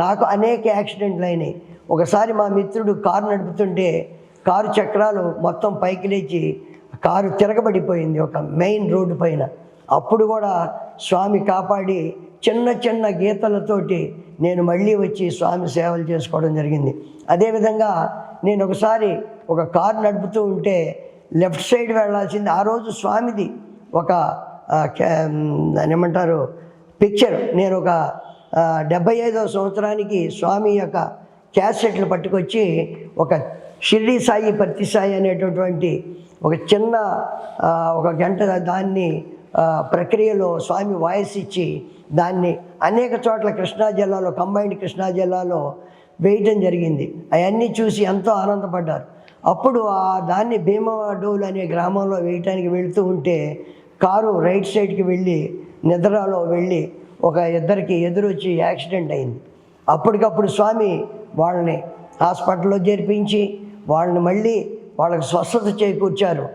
నాకు అనేక యాక్సిడెంట్లు అయినాయి. ఒకసారి మా మిత్రుడు కారు నడుపుతుంటే కారు చక్రాలు మొత్తం పైకి లేచి కారు తిరగబడిపోయింది ఒక మెయిన్ రోడ్డు పైన. అప్పుడు కూడా స్వామి కాపాడి చిన్న చిన్న గీతలతోటి నేను మళ్ళీ వచ్చి స్వామి సేవలు చేసుకోవడం జరిగింది. అదేవిధంగా నేను ఒకసారి ఒక కారు నడుపుతూ ఉంటే లెఫ్ట్ సైడ్ వెళ్ళాల్సింది ఆ రోజు స్వామిది. ఒక ఏమంటారు? పిక్చర్. నేను ఒక డెబ్బై ఐదవ సంవత్సరానికి స్వామి యొక్క క్యాసెట్లు పట్టుకొచ్చి ఒక షిర్డీ సాయి పత్తి సాయి అనేటటువంటి ఒక చిన్న ఒక గంట దాన్ని ప్రక్రియలో స్వామి వాయిస్ ఇచ్చి దాన్ని అనేక చోట్ల కృష్ణా జిల్లాలో కంబైన్డ్ కృష్ణా జిల్లాలో వేయటం జరిగింది. అవన్నీ చూసి ఎంతో ఆనందపడ్డారు. అప్పుడు ఆ దాన్ని భీమవాడోలు అనే గ్రామంలో వేయటానికి వెళుతూ ఉంటే కారు రైట్ సైడ్కి వెళ్ళి నిద్రలో వెళ్ళి ఒక ఇద్దరికి ఎదురొచ్చి యాక్సిడెంట్ అయింది. అప్పటికప్పుడు స్వామి వాళ్ళని హాస్పిటల్లో చేర్పించి వాళ్ళని మళ్ళీ వాళ్ళకి స్వస్థత చేకూర్చారు.